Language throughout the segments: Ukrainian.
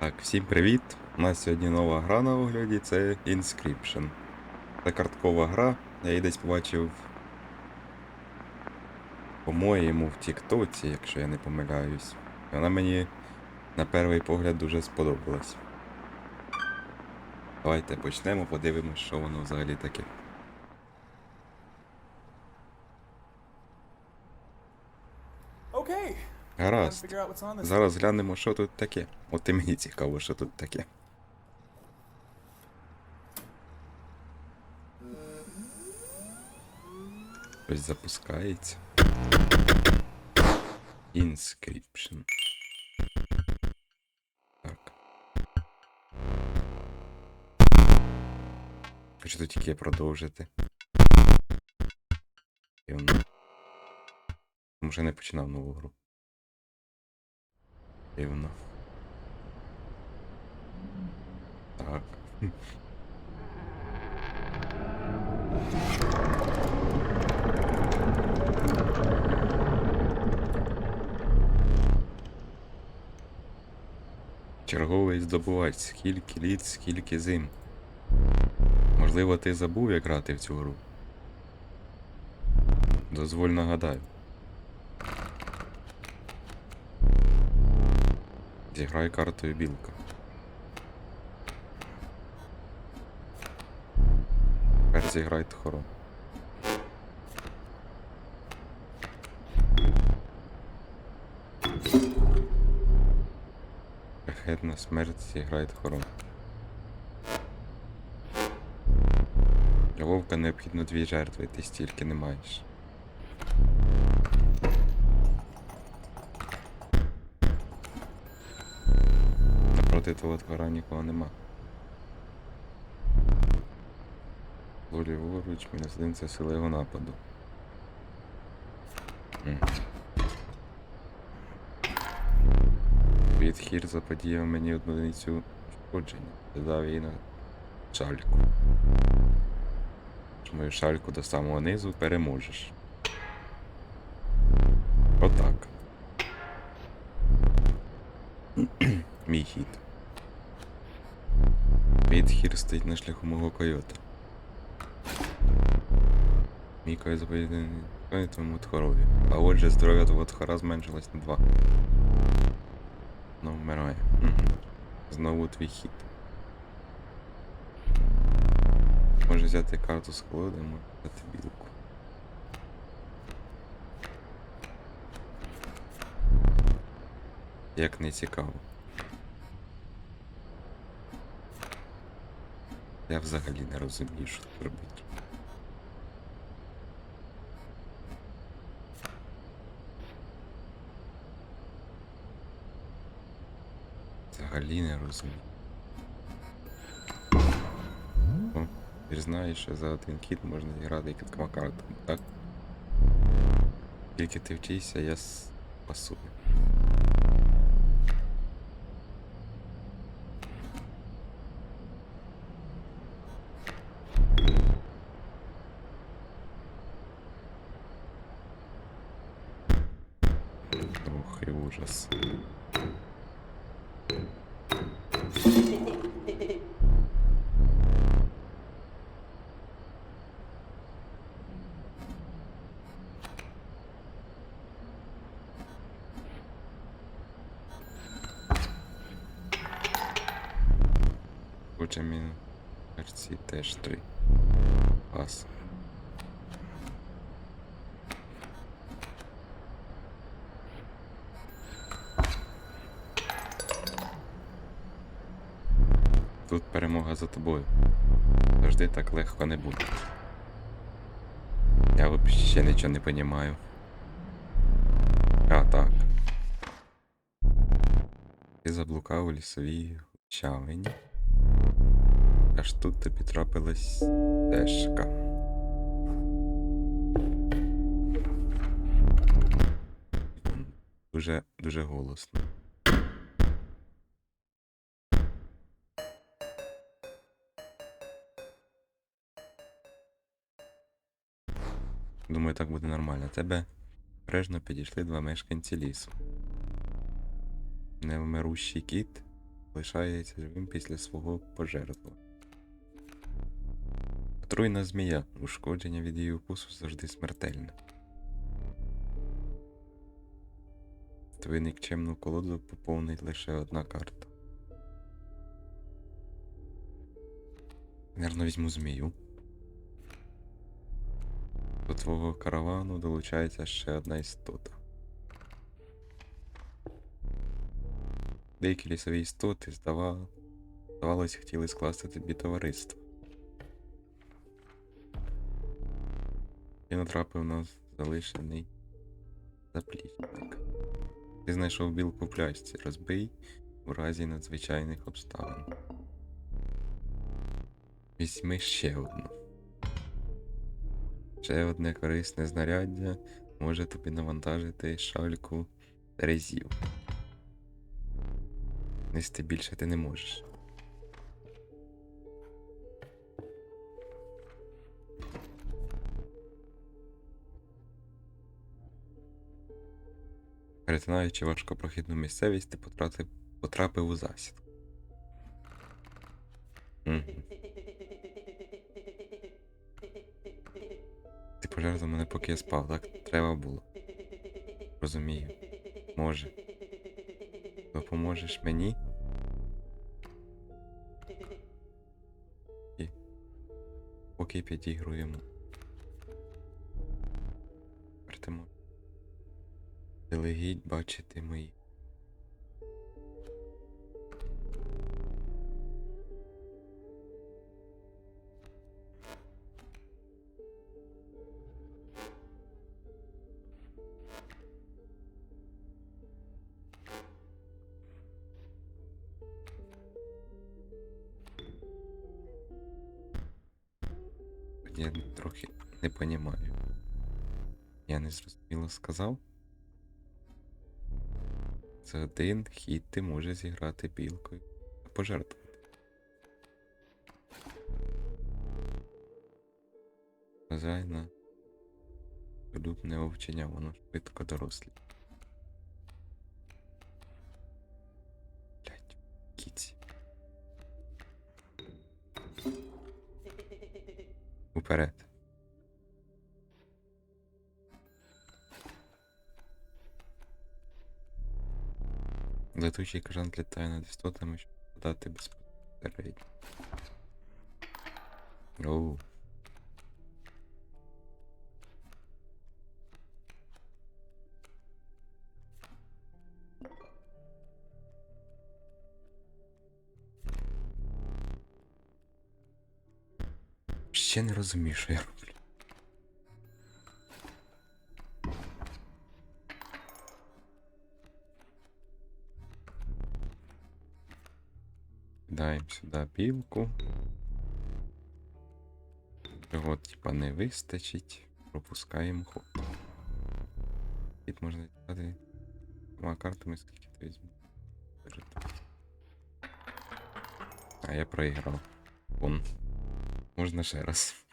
Так, всім привіт! У нас сьогодні нова гра на огляді, це Inscription. Це карткова гра, я її десь побачив. По-моєму, в Тіктоці, якщо я не помиляюсь. Вона мені на перший погляд дуже сподобалась. Давайте почнемо, подивимось, що воно взагалі таке. Гаразд. Зараз глянемо, що тут таке. От і мені цікаво, що тут таке. Щось запускається. Inscription. Так. Хочу тут тільки продовжити. Я не починав нову гру. Дивно. Так. Черговий здобувач, скільки літ, скільки зим. Можливо, ти забув, як грати в цю гру. Дозволь нагадаю. Зіграй картою білка. Тепер зіграй тхорон. Шахетна смерть зіграй тхорон. Для вовка необхідно дві жертви, ти стільки не маєш. Напроти того двора нікого нема. Ліворуч, один це сила його нападу. Відхір заподіяв мені одиницю шкодження. Додав її на шальку. Мою шальку до самого низу переможеш. Стоїть на шляху мого койота. Мій койот заповіданий твоєму тхорові. А отже, здоров'я твого тхора зменшилось на 2. Ну, вмирає. Знову твій хід. Може взяти карту з колоди, може білку. Як не цікаво. Я взагалі не розумію, що тут робити. Взагалі не розумію. О, ти ж знаєш, що за один кіт можна зіграти кількома картами, так? Тільки ти вчишся, я спасую. Ох, і ужас. Хоча мін перці теж. Тут перемога за тобою. Завжди так легко не буде. Я взагалі нічого не розумію. А, так. Ти заблукав у лісовій чавині. Аж тут тобі трапилась стежка. Дуже, дуже голосно. Думаю, так буде нормально. Тебе обережно підійшли два мешканці лісу. Невмирущий кіт лишається живим після свого пожертву. Отруйна змія. Ушкодження від її укусу завжди смертельне. Твою нікчемну колоду поповнить лише одна карта. Наверно, візьму змію. До твого каравану долучається ще одна істота. Деякі лісові істоти, здава... здавалось, хотіли скласти тобі товариство. І натрапив на залишений заплічник. Ти знайшов білку в пляшці, розбий у разі надзвичайних обставин. Візьми ще одну. Ще одне корисне знаряддя може тобі навантажити шальку терезів. Нести більше ти не можеш. Перетинаючи важкопрохідну місцевість, ти потрапив у засідку. Пожертвував мене, поки я спав, так треба було. Розумію. Може. Допоможеш мені? І... Поки підігруємо. Вертимо. Делегіть бачити мої. Один хід ти можеш зіграти білкою та пожертвувати. Вважай на абсолютне овчення, воно швидко дорослі. Блять. Летучий кажан літає над істотами, щоб подати безпосередньо. Оу. Ще не розумію, що я роблю. Даємо сюди білку. Цього типа не вистачить. Пропускаємо ход. Тут можна дати двома картами, скільки ти візьму. А я проіграв. Вон. Можна ще раз.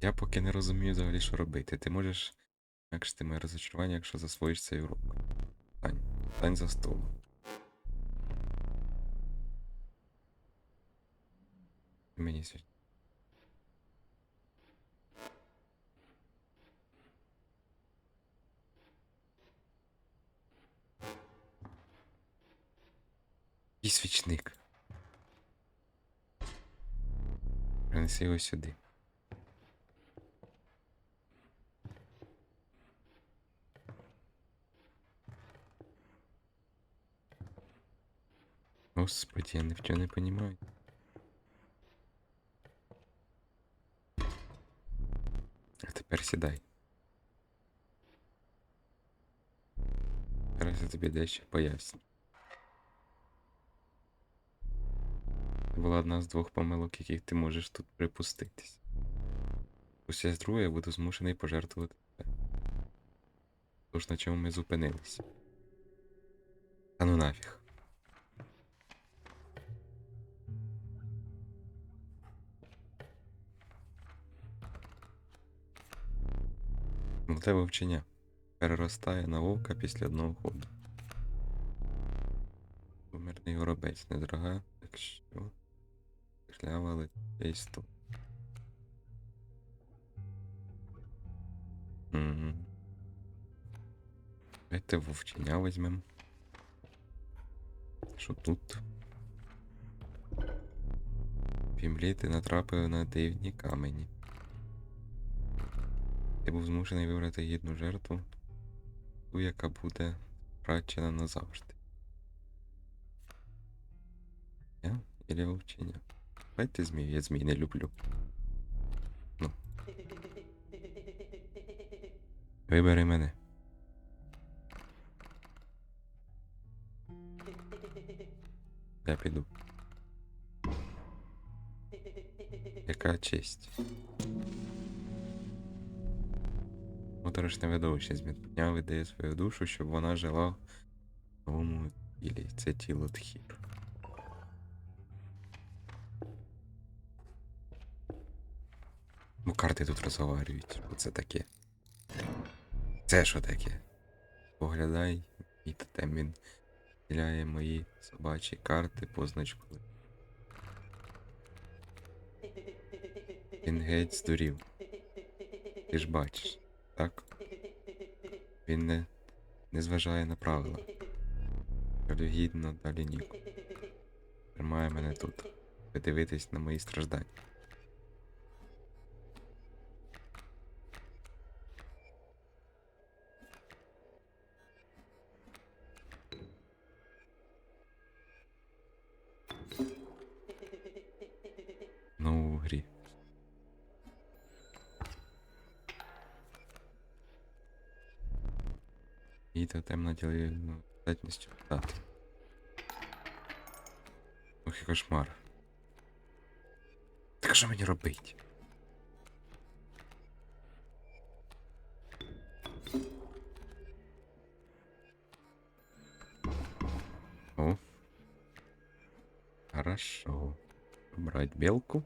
Я поки не розумію взагалі, що робити. Ти можеш м'якшити моє розочарування, якщо засвоїш цей урок. Стань. Стань за стол. Мені сьогодні. І свічник. Принеси його сюди. Господи, я ни в чому не понимаю. Тепер сідай. Зараз я тобі дещо поясню. Це була одна з двох помилок, яких ти можеш тут припуститись. Уся з другої я буду змушений пожертвувати тебе. Тож на чому ми зупинилися? Та ну нафіг. Молоде вовчення переростає на вовка після одного ходу. Мирний горобець, недорога, так що. Шлява, але десь тут. Угу. Давайте вовчення візьмем. Що тут? Пімлі ти натрапив на дивні камені. Ти був змушений вибрати гідну жертву, ту, яка буде втрачена назавжди. Я или вовчення? Давайте змію, я змій не люблю. Ну. Вибери мене. Я піду. Яка честь. Моторошне видовище змітня видає свою душу, щоб вона жила в новому тілі. Це тіло тхір. Ну, карти тут розговорюють. Оце таке. Це що таке? Поглядай, мій тотем він діляє мої собачі карти позначкою. Він геть здурів. Ти ж бачиш, так? Він не, не зважає на правила. Жалюгідно далі ніку. Тримає мене тут. Подивитись на мої страждання. І тотем наділив ну, здатністю дати. Ох, і кошмар. Так що мені робить? О. Хорошо. Брать белку.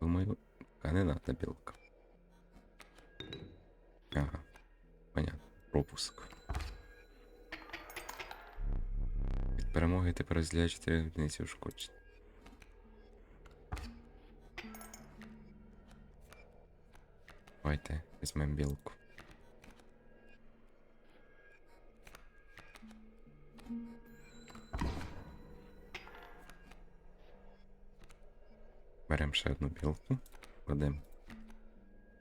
Думаю, а не надо белка. Ага. Понятно. Пропуск. Від перемоги тепер розділяє 4 одиниці ушкоджень. Давайте візьмемо білку. Беремо ще одну білку. Кладемо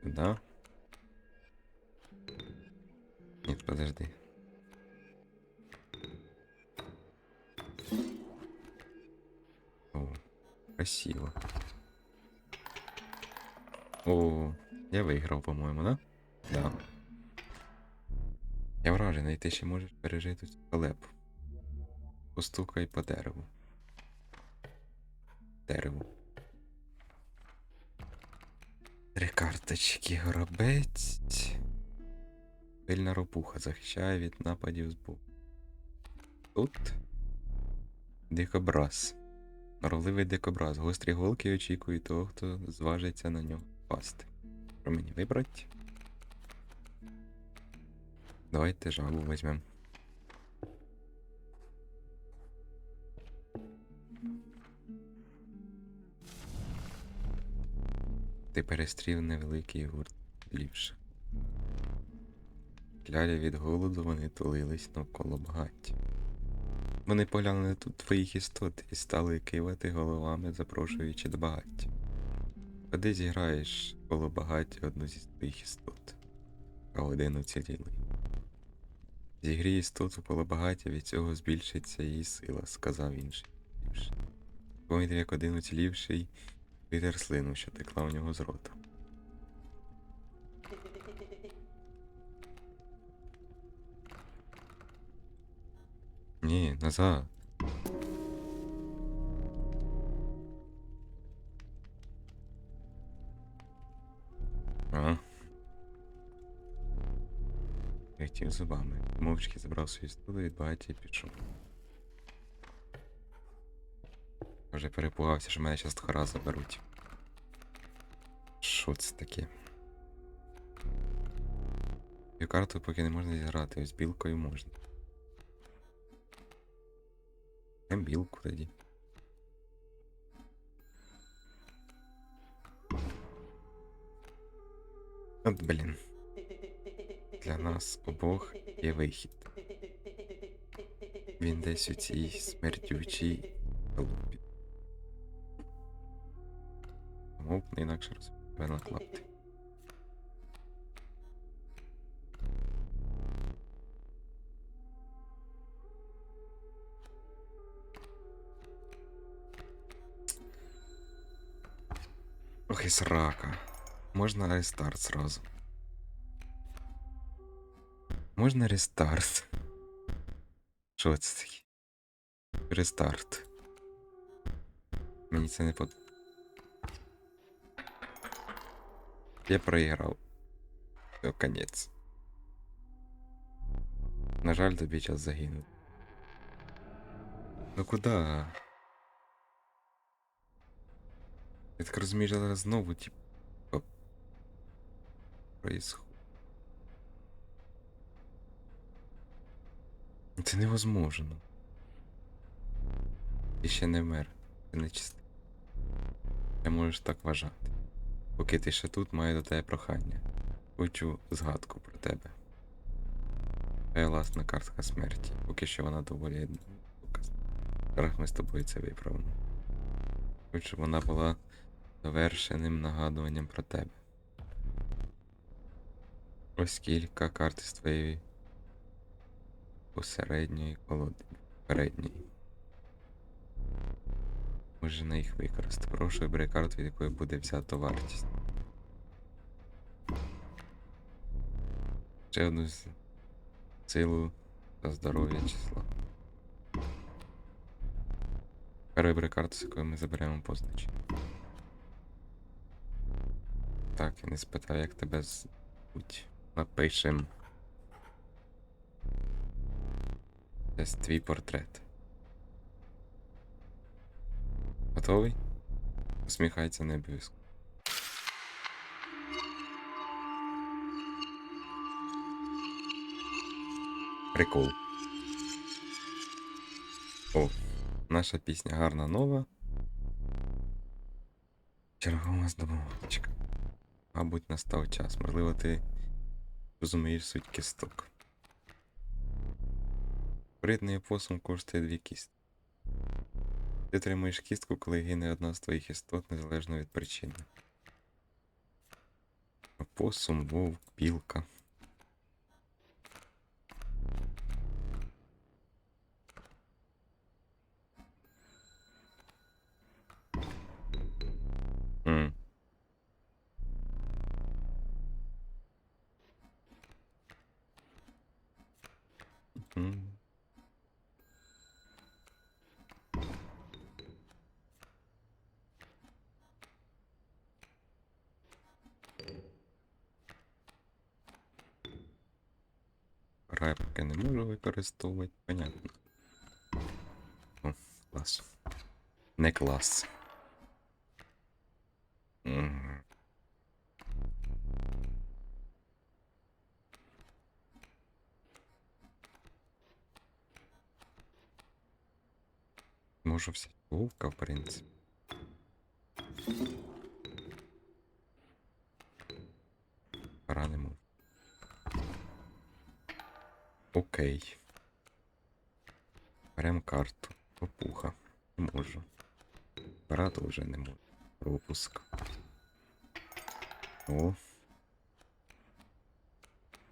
сюди. Ні, подожди. О, красиво. О, я виграв, по-моєму, да? Да. Я вражений, ти ще можеш пережити цю халепу. Постукай по дереву. Дереву. Три карточки горобець. Пильна ропуха захищає від нападів збоку. Тут дикобраз. Норовливий дикобраз. Гострі голки очікують того, хто зважиться на нього пасти. Що мені вибрати? Давайте жабу візьмемо. Ти перестрів невеликий гурт ліпше. Клялі від голоду вони тулились навколо багаття. Вони поглянули тут твоїх істот і стали кивати головами, запрошуючи до багаття. Ходи зіграєш коло багаття одну зі твоїх істот, а один уцілілий. Зігрій істоту коло багаття, від цього збільшиться її сила, сказав інший. Помітив, як один уцілівший витер слину, що текла у нього з рота. Ні, назад. А. Хотів зубами. Мовчки забрав свої стули від багаття і пішов. Вже перепугався, що мене зараз тхара заберуть. Що це таке? Цю карту поки не можна зіграти, ось білкою можна. Ембілку тоді. От блін. Для нас обох є вихід. Він десь у цій смертючій халупі. Мов не інакше розбив на Ох срака. Можна рестарт сразу. Можна рестарт. Що це таке? Рестарт. Мені це не под. Я проіграв. Все, конець. На жаль, тобі час загинув. Ну куда? Я так розумію, зараз знову, типа. Происходит. Це невозможно. Ти ще не вмер. Ти не чистий. Ти можеш так вважати. Поки ти ще тут, маю до тебе прохання. Хочу згадку про тебе. Твоя власна картка смерті. Поки що вона доволі доказна. Зараз ми з тобою це виправимо. Хочу, щоб вона була завершеним нагадуванням про тебе. Ось кілька карт з твоєї посередньої колоди. Передньої. Може на їх використати. Прошу вибери карту, від якої буде взято вартість. Ще одну силу та здоров'я числа. Тепер вибери карту, з якої ми заберемо позначення. Так, я не спитав, як тебе звуть. Напишем. Це твій портрет. Готовий? Усміхається не обов'язково. Прикол. О, наша пісня гарна нова. Чергова здобувачка. Мабуть, настав час. Можливо, ти розумієш суть кісток. Бритний опосум коштує дві кістки. Ти отримуєш кістку, коли гине одна з твоїх істот, незалежно від причини. Опосум, вовк, білка. Поки не можу використовувати, понятно. О, клас. Не клас. Мгм. Можу взяти вовка, в принципі. Окей. Берем карту. Попуха. Не можу. Параду вже не можу. Пропуск. О.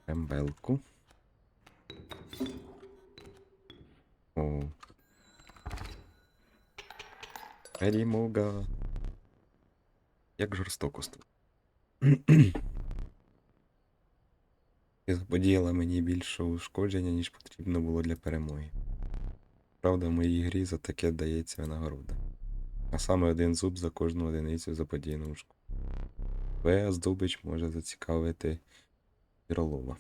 Ембелку. О. Перемога. Як жорстоко з Ти заподіяла мені більше ушкодження, ніж потрібно було для перемоги. Правда, в моїй грі за таке дається винагорода. А саме один зуб за кожну одиницю заподіяну ушку. Твоя здобич може зацікавити Віролова.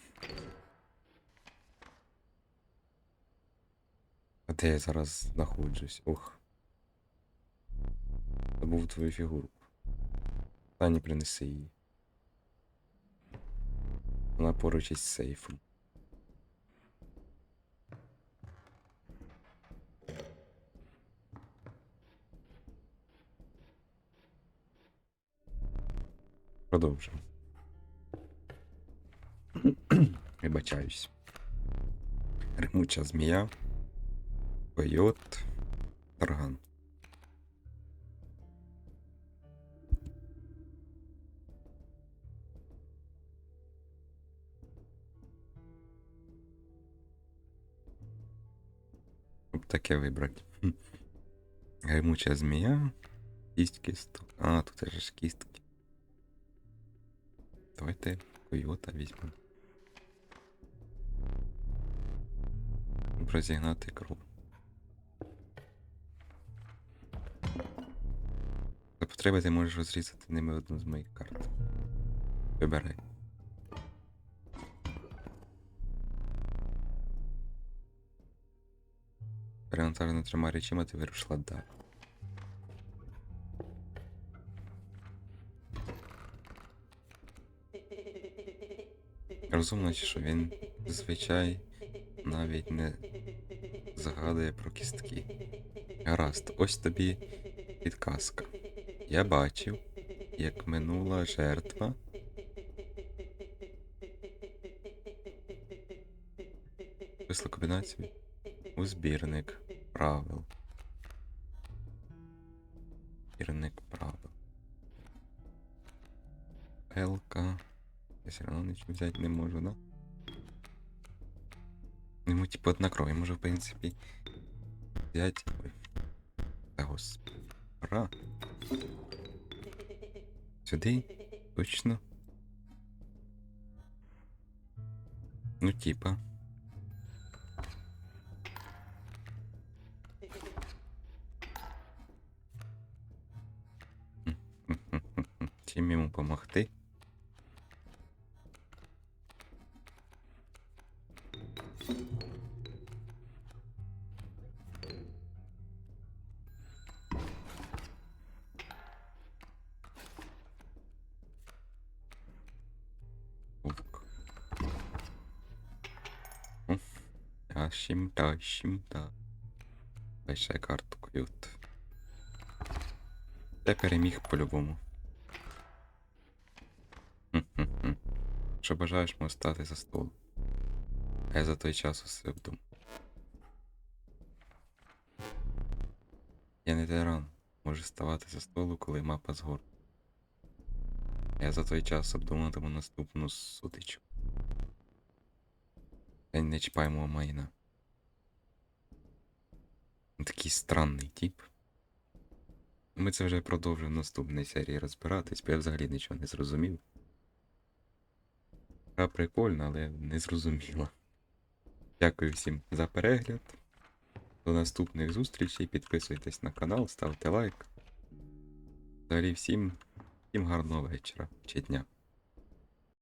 А де я зараз знаходжусь? Ох. Забув твою фігурку. Тані принеси її. Вона поруч із сейфом. Продовжимо. Вибачаюсь. Римуча змія, койот, тарган. Таке вибрати. Гримуча змія. Кістки сто. А, тут же ж кістки. Давайте койота візьмемо. Розігнати кров. За потреби ти можеш розрізати ними одну з моїх карт. Вибирай. Перевантажена трьома речима ти вирушила далі. Розумно, що він зазвичай навіть не згадує про кістки. Гаразд, ось тобі підказка. Я бачив, як минула жертва. Висло комбінацію у збірник правил. Збірник правил. Елка. Я все равно нічого взяти не можу, да? Йому типу одна кров, можу, в принципі, взяти. Ой. Та господи. Сюди? Точно. Ну, типа. Помогти? О, Тащим, тащим, та. Дай ще карту койот. Я переміг по-любому. Бажаєш можеш стати за стол. А я за той час усе вдумав. Я не тиран. Можу ставати за столу, коли мапа згор. Я за той час обдуматиму наступну сутичку. Та не чіпай мого майна. Такий странний тип. Ми це вже продовжимо в наступній серії розбиратись, бо я взагалі нічого не зрозумів. Гра прикольна, але не зрозуміла. Дякую всім за перегляд. До наступних зустрічей. Підписуйтесь на канал, ставте лайк. Взагалі всім, всім гарного вечора чи дня.